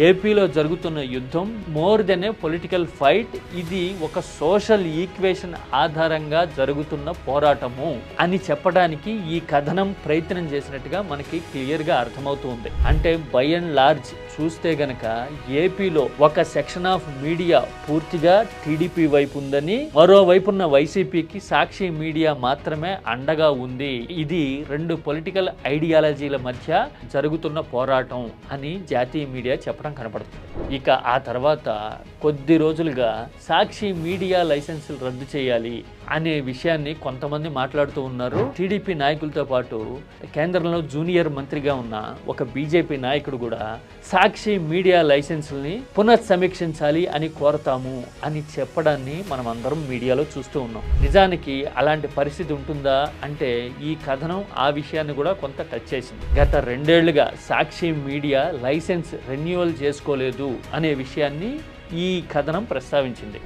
ఏపీలో జరుగుతున్న యుద్ధం more than a political fight ఇది ఒక సోషల్ ఈక్వేషన్ ఆధారంగా జరుగుతున్న పోరాటము అని చెప్పడానికి ఈ కథనం ప్రయత్నం చేసినట్టుగా మనకి క్లియర్గా అర్థమవుతుంది అంటే బై అండ్ లార్జ్ చూస్తే గనక ఏపీలో ఒక సెక్షన్ ఆఫ్ మీడియా పూర్తిగా టీడీపీ వైపు ఉందని మరోవైపున్న వైసీపీకి సాక్షి మీడియా మాత్రమే అండగా ఉంది. ఇది రెండు పొలిటికల్ ఐడియాలజీల మధ్య జరుగుతున్న పోరాటం అని జాతీయ మీడియా చెప్పడం కనపడుతుంది. ఇక ఆ తర్వాత కొద్ది రోజులుగా సాక్షి మీడియా లైసెన్సులు రద్దు చేయాలి అనే విషయాన్ని కొంతమంది మాట్లాడుతూ ఉన్నారు. టీడీపీ నాయకులతో పాటు కేంద్రంలో జూనియర్ మంత్రిగా ఉన్న ఒక బీజేపీ నాయకుడు కూడా సాక్షి మీడియా లైసెన్సుల్ని పునఃసమీక్షించాలి అని కోరతాము అని చెప్పడాన్ని మనం అందరం మీడియాలో చూస్తూ ఉన్నాం. నిజానికి అలాంటి పరిస్థితి ఉంటుందా అంటే ఈ కథనం ఆ విషయాన్ని కూడా కొంత టచ్ చేసింది. గత రెండేళ్ళుగా సాక్షి మీడియా లైసెన్స్ రెన్యువల్ చేసుకోలేదు అనే విషయాన్ని ఈ కథనం ప్రస్తావించింది.